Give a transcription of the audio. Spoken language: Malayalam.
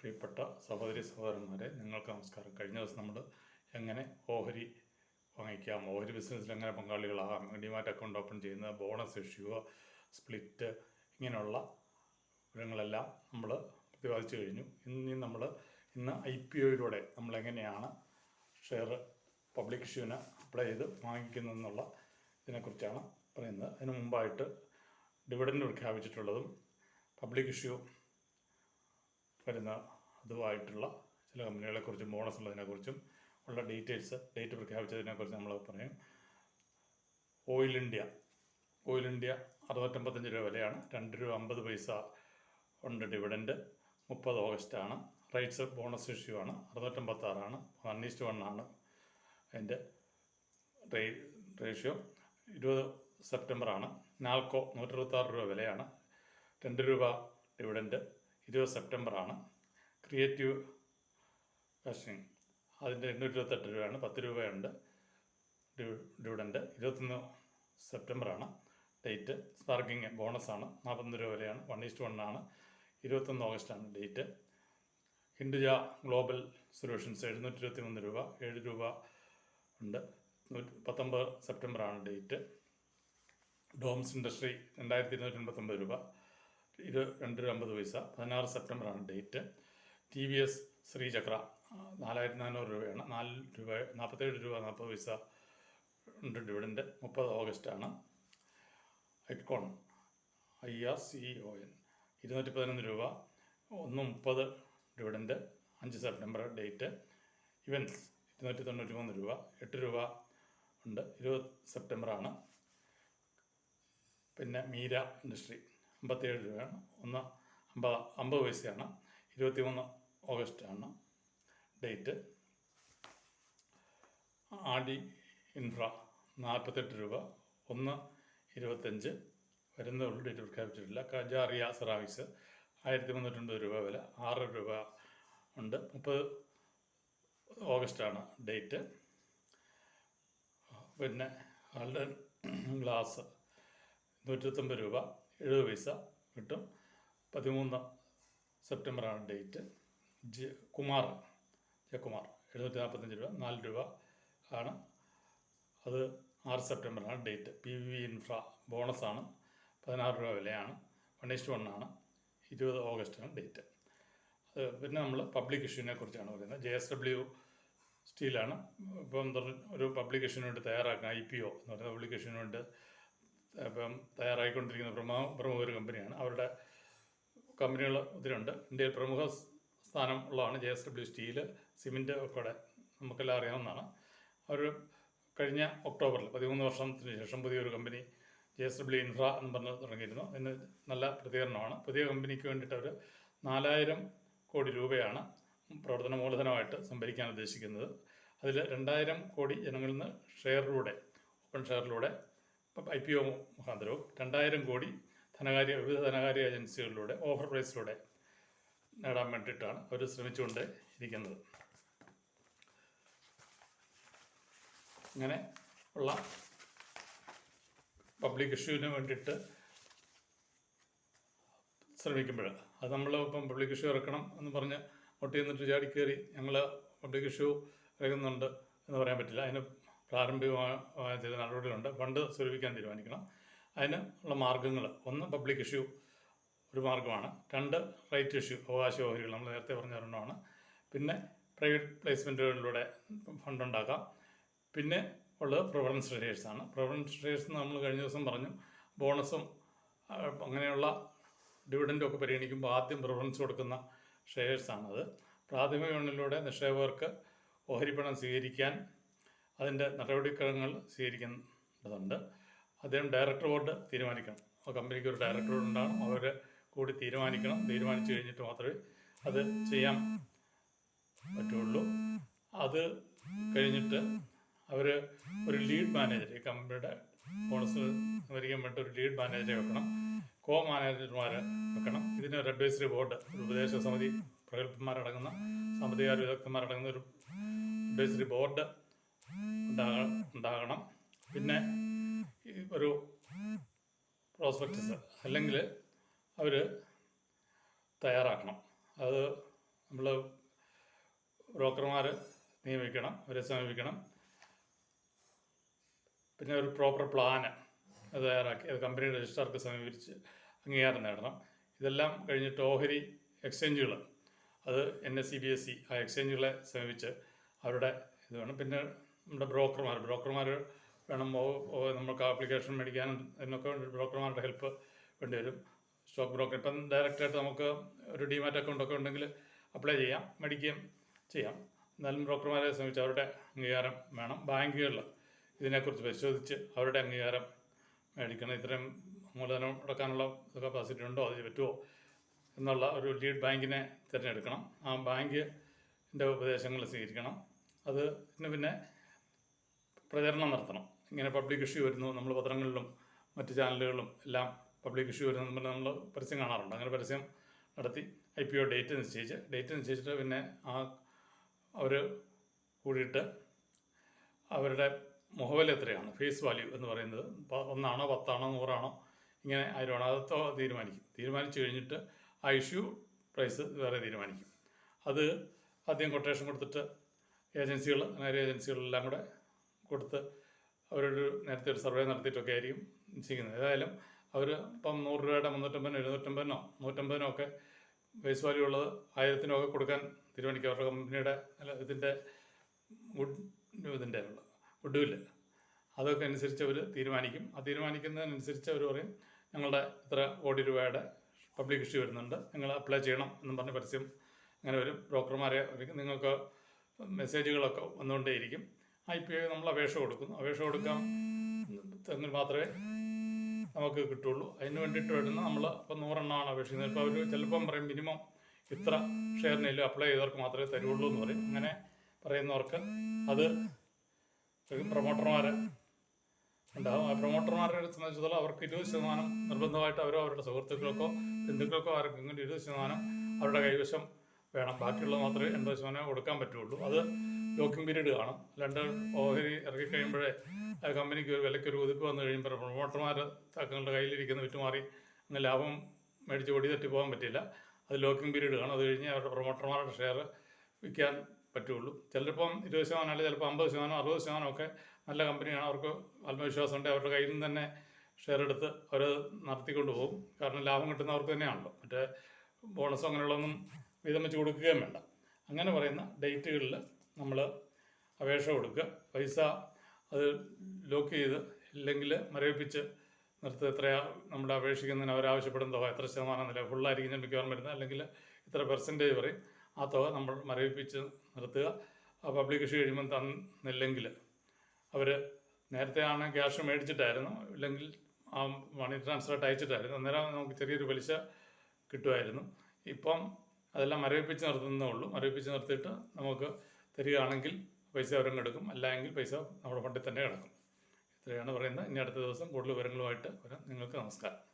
പ്രിയപ്പെട്ട സഹോദരി സഹോദരന്മാരെ നിങ്ങൾക്ക് നമസ്കാരം. കഴിഞ്ഞ ദിവസം നമ്മൾ എങ്ങനെ ഓഹരി വാങ്ങിക്കാം ഓഹരി ബിസിനസ്സിൽ എങ്ങനെ പങ്കാളികളാകാം ഡിമാറ്റ് അക്കൗണ്ട് ഓപ്പൺ ചെയ്യുന്നത് ബോണസ് ഇഷ്യൂ സ്പ്ലിറ്റ് ഇങ്ങനെയുള്ള വിവരങ്ങളെല്ലാം നമ്മൾ പ്രതിപാദിച്ചു കഴിഞ്ഞു. ഇനി നമ്മൾ ഇന്ന് ഐ പി ഒയിലൂടെ നമ്മൾ എങ്ങനെയാണ് ഷെയർ പബ്ലിക് ഇഷ്യൂവിന് അപ്ലൈ ചെയ്ത് വാങ്ങിക്കുന്നതെന്നുള്ള ഇതിനെക്കുറിച്ചാണ് പറയുന്നത്. അതിന് മുമ്പായിട്ട് ഡിവിഡൻഡ് പ്രഖ്യാപിച്ചിട്ടുള്ളതും പബ്ലിക് ഇഷ്യൂ വരുന്ന അതുമായിട്ടുള്ള ചില കമ്പനികളെക്കുറിച്ചും ബോണസ് ഉള്ളതിനെക്കുറിച്ചും ഉള്ള ഡീറ്റെയിൽസ് ഡേറ്റ് പ്രഖ്യാപിച്ചതിനെക്കുറിച്ച് നമ്മൾ പറയും. ഓയിൽ ഇന്ത്യ ഓയിൽ ഇന്ത്യ അറുന്നൂറ്റമ്പത്തഞ്ച് രൂപ വിലയാണ്. രണ്ട് രൂപ അമ്പത് പൈസ ഉണ്ട് ഡിവിഡൻഡ് മുപ്പത് ഓഗസ്റ്റാണ് റൈറ്റ്സ് ബോണസ് ഇഷ്യൂ ആണ്. അറുന്നൂറ്റമ്പത്താറാണ് വൺ ഈസ്റ്റ് വൺ ആണ് അതിന്റെ റേ റേഷ്യോ ഇരുപത് സെപ്റ്റംബറാണ് നാൽക്കോ നൂറ്ററുപത്താറ് രൂപ വിലയാണ്. രണ്ട് രൂപ ഡിവിഡൻഡ് ഇരുപത് സെപ്റ്റംബറാണ്. ക്രിയേറ്റീവ് ഫാഷനിങ് അതിന്റെ എണ്ണൂറ്റി ഇരുപത്തെട്ട് രൂപയാണ്. പത്ത് രൂപയുണ്ട്. ഡിവിഡന്റ് ഇരുപത്തൊന്ന് ഇരുപത്തൊന്ന് സെപ്റ്റംബറാണ്. ഡേറ്റ് സ്പാർക്കിങ് ആണ് നാൽപ്പത്തൊന്ന് രൂപ വരെയാണ്. വൺ ഈസ്റ്റ് വൺ ആണ്. ഇരുപത്തൊന്ന് ഓഗസ്റ്റാണ് ഡേറ്റ്. ഹിന്ദുജ ഗ്ലോബൽ സൊല്യൂഷൻസ് എഴുന്നൂറ്റി ഇരുപത്തി മൂന്ന് രൂപ. ഏഴ് രൂപ ഉണ്ട്. പത്തൊമ്പത് സെപ്റ്റംബറാണ് ഡേറ്റ്. ഡോംസ് ഇൻഡസ്ട്രി രണ്ടായിരത്തി ഇരുന്നൂറ്റി എൺപത്തൊമ്പത് രൂപ. ഇരു രണ്ട് അമ്പത് പൈസ. പതിനാറ് സെപ്റ്റംബറാണ് date. T V S Srichakra നാലായിരത്തി നാനൂറ് രൂപയാണ്. നാല് രൂപ നാൽപ്പത്തേഴ് രൂപ നാൽപ്പത് പൈസ ഉണ്ട് ഡിവിഡന്റ് മുപ്പത് ഓഗസ്റ്റാണ്. Ircon I R C O N. ഇരുന്നൂറ്റി പതിനൊന്ന് രൂപ. ഒന്ന് മുപ്പത് ഡിവിഡന്റ് അഞ്ച് സെപ്റ്റംബർ ഡേറ്റ്. ഇവൻസ് ഇരുന്നൂറ്റി തൊണ്ണൂറ്റി മൂന്ന് രൂപ. എട്ട് രൂപ ഉണ്ട്. ഇരുപത് സെപ്റ്റംബറാണ്. പിന്നെ മീര ഇൻഡസ്ട്രി. അമ്പത്തേഴ് രൂപയാണ്. ഒന്ന് അമ്പത് അമ്പത് പൈസയാണ്. ഇരുപത്തി മൂന്ന് ഓഗസ്റ്റാണ് ഡേറ്റ്. ആടി ഇൻഫ്ര നാൽപ്പത്തെട്ട് രൂപ. ഒന്ന് ഇരുപത്തഞ്ച് വരുന്നതുള്ളൂ ഡേറ്റ് പ്രഖ്യാപിച്ചിട്ടില്ല. കജാറിയ സെറാവിക്സ് ആയിരത്തി മുന്നൂറ്റൊൻപത് രൂപ വില. ആറ് രൂപ ഉണ്ട്. മുപ്പത് ഓഗസ്റ്റാണ് ഡേറ്റ്. പിന്നെ ഗോൾഡൻ ഗ്ലാസ് നൂറ്റത്തൊമ്പത് രൂപ. എഴുപത് പൈസ കിട്ടും. പതിമൂന്ന് സെപ്റ്റംബറാണ് ഡേറ്റ്. ജെ കുമാർ ജയകുമാർ എഴുന്നൂറ്റി നാൽപ്പത്തഞ്ച് രൂപ നാല് രൂപ ആണ്. അത് ആറ് സെപ്റ്റംബറാണ് ഡേറ്റ്. പി വി ഇൻഫ്ര ബോണസാണ് പതിനാറ് രൂപ വിലയാണ്. വൺ ഇസ്റ്റ് വൺ ആണ്. ഇരുപത് ഓഗസ്റ്റാണ് ഡേറ്റ്. അത് പിന്നെ നമ്മൾ പബ്ലിക് ഇഷ്യൂവിനെ കുറിച്ചാണ് പറയുന്നത്. ജെ എസ് ഡബ്ല്യു സ്റ്റീലാണ്. ഇപ്പം ഒരു പബ്ലിക് ഇഷ്യൂവിന് വേണ്ടി തയ്യാറാക്കുന്ന ഐ പി ഒ എന്ന് പറയുന്ന ഇഷ്യൂവിന് വേണ്ടി ഇപ്പം തയ്യാറായിക്കൊണ്ടിരിക്കുന്ന ബ്രഹ്മ പ്രമുഖ ഒരു കമ്പനിയാണ്. അവരുടെ കമ്പനികൾ ഒത്തിരിയുണ്ട് ഇന്ത്യയിൽ പ്രമുഖ സ്ഥാനം ഉള്ളതാണ് J S W steel cement ഒക്കെ നമുക്കെല്ലാം അറിയാവുന്നതാണ്. അവർ കഴിഞ്ഞ ഒക്ടോബറിൽ പതിമൂന്ന് വർഷത്തിന് ശേഷം പുതിയൊരു company J S W Infra എന്ന് പറഞ്ഞ് തുടങ്ങിയിരുന്നു. ഇന്ന് നല്ല പ്രതികരണമാണ്. പുതിയ കമ്പനിക്ക് വേണ്ടിയിട്ട് അവർ നാലായിരം കോടി രൂപയാണ് പ്രവർത്തന മൂലധനമായിട്ട് സംഭരിക്കാൻ ഉദ്ദേശിക്കുന്നത്. അതിൽ രണ്ടായിരം കോടി ജനങ്ങളിൽ നിന്ന് ഷെയറിലൂടെ ഓപ്പൺ ഷെയറിലൂടെ ഐ പി ഒ മുഖാന്തരവും രണ്ടായിരം കോടി ധനകാര്യ വിവിധ ധനകാര്യ ഏജൻസികളിലൂടെ ഓഫർ പ്രൈസിലൂടെ നേടാൻ വേണ്ടിയിട്ടാണ് അവർ ശ്രമിച്ചുകൊണ്ട് ഇരിക്കുന്നത്. ഇങ്ങനെ ഉള്ള പബ്ലിക് ഇഷ്യൂവിന് വേണ്ടിയിട്ട് ശ്രമിക്കുമ്പോൾ അത് നമ്മൾ ഇപ്പം പബ്ലിക് ഇഷ്യൂ ഇറക്കണം എന്ന് പറഞ്ഞ് ഒട്ടി നിന്നിട്ട് ചാടി കയറി ഞങ്ങൾ പബ്ലിക് ഇഷ്യൂ ഇറങ്ങുന്നുണ്ട് എന്ന് പറയാൻ പറ്റില്ല. അതിന് പ്രാരംഭികമായ ചില നടപടികളുണ്ട്. ഫണ്ട് സ്വരൂപിക്കാൻ തീരുമാനിക്കണം. അതിന് ഉള്ള മാർഗങ്ങൾ. ഒന്ന് പബ്ലിക് ഇഷ്യൂ ഒരു മാർഗമാണ്. രണ്ട് റൈറ്റ് ഇഷ്യൂ അവകാശ ഓഹരികൾ. നമ്മൾ നേരത്തെ പറഞ്ഞ ഒരെണ്ണമാണ് പിന്നെ പ്രൈവറ്റ് പ്ലേസ്മെന്റുകളിലൂടെ ഫണ്ട് ഉണ്ടാക്കാം. പിന്നെ ഉള്ളത് പ്രിഫറൻസ് ആണ്. പ്രിഫറൻസ് ഷെയർസ് നമ്മൾ കഴിഞ്ഞ ദിവസം പറഞ്ഞു. ബോണസും അങ്ങനെയുള്ള ഡിവിഡന്റും ഒക്കെ പരിഗണിക്കുമ്പോൾ ആദ്യം പ്രിഫറൻസ് കൊടുക്കുന്ന ഷെയർസാണത് പ്രാഥമിക വിപണിയിലൂടെ നിക്ഷേപകർക്ക് ഓഹരിപ്പണം സ്വീകരിക്കാൻ അതിന്റെ നടപടിക്രമങ്ങൾ സ്വീകരിക്കേണ്ടതുണ്ട്. അദ്ദേഹം ഡയറക്ടർ ബോർഡ് തീരുമാനിക്കണം. ആ കമ്പനിക്ക് ഒരു ഡയറക്ടർ ബോർഡ് ഉണ്ടാകും അവർ കൂടി തീരുമാനിക്കണം. തീരുമാനിച്ചു കഴിഞ്ഞിട്ട് മാത്രമേ അത് ചെയ്യാൻ പറ്റുള്ളൂ. അത് കഴിഞ്ഞിട്ട് അവർ ഒരു ലീഡ് മാനേജർ ഈ കമ്പനിയുടെ ബോണസ് വരിക്കാൻ വേണ്ടി ഒരു ലീഡ് മാനേജറെ വെക്കണം. കോ മാനേജർമാർ വെക്കണം. ഇതിന് ഒരു അഡ്വൈസറി ബോർഡ് ഒരു ഉപദേശ സമിതി പ്രഗത്ഭന്മാരടങ്ങുന്ന സാമ്പത്തിക വിദഗ്ധന്മാരടങ്ങുന്ന ഒരു അഡ്വൈസറി ബോർഡ് ഉണ്ടാകണം പിന്നെ ഒരു പ്രോസ്പെക്ടസ് അല്ലെങ്കിൽ അവർ തയ്യാറാക്കണം. അത് നമ്മൾ ബ്രോക്കർമാർ നിയമിക്കണം അവരെ സമീപിക്കണം. പിന്നെ ഒരു പ്രോപ്പർ പ്ലാന് അത് തയ്യാറാക്കി അത് കമ്പനി രജിസ്ട്രാർക്ക് സമീപിച്ച് അംഗീകാരം നേടണം. ഇതെല്ലാം കഴിഞ്ഞിട്ട് ഓഹരി എക്സ്ചേഞ്ചുകൾ അത് N S C B S C ആ എക്സ്ചേഞ്ചുകളെ സമീപിച്ച് അവരുടെ ഇത് വേണം. പിന്നെ നമ്മുടെ ബ്രോക്കർമാർ ബ്രോക്കർമാർ വേണം നമുക്ക് ആപ്ലിക്കേഷൻ മേടിക്കാനും അതിനൊക്കെ വേണ്ടി ബ്രോക്കർമാരുടെ ഹെൽപ്പ് വേണ്ടി വരും. സ്റ്റോക്ക് ബ്രോക്കർ ഇപ്പം ഡയറക്റ്റായിട്ട് നമുക്ക് ഒരു ഡിമാറ്റ് അക്കൗണ്ട് ഒക്കെ ഉണ്ടെങ്കിൽ അപ്ലൈ ചെയ്യാം മേടിക്കുകയും ചെയ്യാം. എന്നാലും ബ്രോക്കർമാരെ ശ്രമിച്ച് അവരുടെ അംഗീകാരം വേണം. ബാങ്കുകളിൽ ഇതിനെക്കുറിച്ച് പരിശോധിച്ച് അവരുടെ അംഗീകാരം മേടിക്കണം. ഇത്രയും മൂലധനം അടക്കാനുള്ള കപ്പാസിറ്റി ഉണ്ടോ? അതിന് പറ്റുമോ? എന്നുള്ള ഒരു ലീഡ് ബാങ്കിനെ തിരഞ്ഞെടുക്കണം. ആ ബാങ്കിന്റെ ഉപദേശങ്ങൾ സ്വീകരിക്കണം. അത് പിന്നെ പ്രചരണം നടത്തണം. ഇങ്ങനെ പബ്ലിക് ഇഷ്യൂ വരുന്നു നമ്മൾ പത്രങ്ങളിലും മറ്റ് ചാനലുകളിലും എല്ലാം പബ്ലിക് ഇഷ്യൂ വരുന്നു നമ്മൾ പരസ്യം കാണാറുണ്ട്. അങ്ങനെ പരസ്യം നടത്തി ഐ പി ഒ ഡേറ്റ് നിശ്ചയിച്ച് ഡേറ്റ് നിശ്ചയിച്ചിട്ട് പിന്നെ ആ അവർ കൂടിയിട്ട് അവരുടെ മുഖവില എത്രയാണ് ഫേസ് വാല്യൂ എന്ന് പറയുന്നത് ഒന്നാണോ പത്താണോ നൂറാണോ ഇങ്ങനെ ആയിരമാണോ അതത്തോ തീരുമാനിക്കും. തീരുമാനിച്ചു കഴിഞ്ഞിട്ട് ആ ഇഷ്യൂ പ്രൈസ് വേറെ തീരുമാനിക്കും. അത് ആദ്യം കൊട്ടേഷൻ കൊടുത്തിട്ട് ഏജൻസികൾ നേരെ ഏജൻസികളെല്ലാം കൂടെ കൊടുത്ത് അവരൊരു നേരത്തെ ഒരു സർവേ നടത്തിയിട്ടൊക്കെ ആയിരിക്കും ചെയ്യുന്നത്. ഏതായാലും അവർ ഇപ്പം നൂറ് രൂപയുടെ മുന്നൂറ്റമ്പതിനോ എഴുന്നൂറ്റമ്പതിനോ നൂറ്റമ്പതിനോ ഒക്കെ ബേസ് വാല്യൂ ഉള്ളത് ആയിരത്തിനോ ഒക്കെ കൊടുക്കാൻ തീരുമാനിക്കും അവരുടെ കമ്പനിയുടെ അല്ല ഇതിന്റെ ഗുഡ് ഇതിന്റെ ഗുഡ്വില്ല് അതൊക്കെ അനുസരിച്ച് അവർ തീരുമാനിക്കും. ആ തീരുമാനിക്കുന്നതിനനുസരിച്ച് അവർ പറയും ഞങ്ങളുടെ ഇത്ര കോടി രൂപയുടെ പബ്ലിക് ഇഷ്യൂ വരുന്നുണ്ട്. നിങ്ങൾ അപ്ലൈ ചെയ്യണം എന്നും പറഞ്ഞ് പരസ്യം അങ്ങനെ വരും. ബ്രോക്കർമാരെ നിങ്ങൾക്ക് മെസ്സേജുകളൊക്കെ വന്നുകൊണ്ടേയിരിക്കും. ഐ പി നമ്മൾ അപേക്ഷ കൊടുക്കുന്നു. അപേക്ഷ കൊടുക്കാം തെങ്ങിൽ മാത്രമേ നമുക്ക് കിട്ടുള്ളൂ. അതിന് വേണ്ടിയിട്ട് വരുന്ന നമ്മൾ ഇപ്പം നൂറെണ്ണമാണ് അപേക്ഷിക്കുന്നത്. ഇപ്പോൾ അവർ ചിലപ്പം പറയും മിനിമം ഇത്ര ഷെയറിനെങ്കിലും അപ്ലൈ ചെയ്തവർക്ക് മാത്രമേ തരുള്ളൂ എന്ന് പറയും. അങ്ങനെ പറയുന്നവർക്ക് അത് പ്രൊമോട്ടർമാർ ഉണ്ടാവും. ആ പ്രൊമോട്ടർമാരെ സംബന്ധിച്ചിടത്തോളം അവർക്ക് ഇരുപത് ശതമാനം നിർബന്ധമായിട്ട് അവരോ അവരുടെ സുഹൃത്തുക്കൾക്കോ ബന്ധുക്കൾക്കോ ആർക്കെങ്കിലും ഇരുപത് ശതമാനം അവരുടെ കൈവശം വേണം. ബാക്കിയുള്ളത് മാത്രമേ എൺപത് ശതമാനം കൊടുക്കാൻ പറ്റുള്ളൂ. അത് ലോക്കിംഗ് പീരീഡ് കാണും. രണ്ട് ഓഹരി ഇറക്കി കഴിയുമ്പോഴേ ആ കമ്പനിക്ക് ഒരു വിലയ്ക്ക് ഒരു ഒതുക്ക് വന്നു കഴിയുമ്പോൾ പ്രൊമോട്ടർമാർ തങ്ങളുടെ കയ്യിലിരിക്കുന്ന വിറ്റുമാറി അങ്ങ് ലാഭം മേടിച്ച് ഒടി തട്ടി പോകാൻ പറ്റില്ല. അത് ലോക്കിംഗ് പീരീഡ് കാണും. അത് കഴിഞ്ഞ് അവരുടെ പ്രൊമോട്ടർമാരുടെ ഷെയർ വിൽക്കാൻ പറ്റുള്ളൂ. ചിലപ്പം ഇരുപത് ശതമാനം അല്ലെങ്കിൽ ചിലപ്പോൾ അമ്പത് ശതമാനം അറുപത് ശതമാനം ഒക്കെ നല്ല കമ്പനിയാണ്. അവർക്ക് ആത്മവിശ്വാസം ഉണ്ട്. അവരുടെ കയ്യിൽ നിന്ന് തന്നെ ഷെയർ എടുത്ത് അവർ നടത്തിക്കൊണ്ട് പോകും. കാരണം ലാഭം കിട്ടുന്നവർക്ക് തന്നെയാണല്ലോ. മറ്റേ ബോണസോ അങ്ങനെയുള്ളതൊന്നും വീതം വെച്ച് കൊടുക്കുകയും വേണ്ട. അങ്ങനെ പറയുന്ന ഡേറ്റുകളിൽ നമ്മൾ അപേക്ഷ കൊടുക്കുക. പൈസ അത് ലോക്ക് ചെയ്ത് ഇല്ലെങ്കിൽ മരവിപ്പിച്ച് നിർത്തി എത്രയാ നമ്മുടെ അപേക്ഷിക്കുന്നതിന് അവരാവശ്യപ്പെടുന്ന തുക എത്ര ശതമാനം നില ഫുള്ളായിരിക്കും ഞാൻ മിക്കവാറും വരുന്നത്. അല്ലെങ്കിൽ ഇത്ര പെർസെന്റേജ് പറയും. ആ തുക നമ്മൾ മരവിപ്പിച്ച് നിർത്തുക. ആ പബ്ലിക് ഇഷ്യൂ കഴിയുമ്പം തന്നില്ലെങ്കിൽ അവർ നേരത്തെ ആണ് ക്യാഷ് മേടിച്ചിട്ടായിരുന്നു. ഇല്ലെങ്കിൽ ആ മണി ട്രാൻസ്ഫറായിട്ട് അയച്ചിട്ടായിരുന്നു. അന്നേരം നമുക്ക് ചെറിയൊരു പലിശ കിട്ടുമായിരുന്നു. ഇപ്പം അതെല്ലാം മരവിപ്പിച്ച് നിർത്തുന്നേ ഉള്ളൂ. മരവിപ്പിച്ച് നിർത്തിയിട്ട് നമുക്ക് തരികയാണെങ്കിൽ പൈസ അവരും എടുക്കും. അല്ലെങ്കിൽ പൈസ നമ്മുടെ ഫണ്ടിൽ തന്നെ കിടക്കും. ഇത്രയാണ് പറയുന്നത്. ഇനി അടുത്ത ദിവസം കൂടുതൽ വിവരങ്ങളുമായിട്ട് വരാം. നിങ്ങൾക്ക് നമസ്കാരം.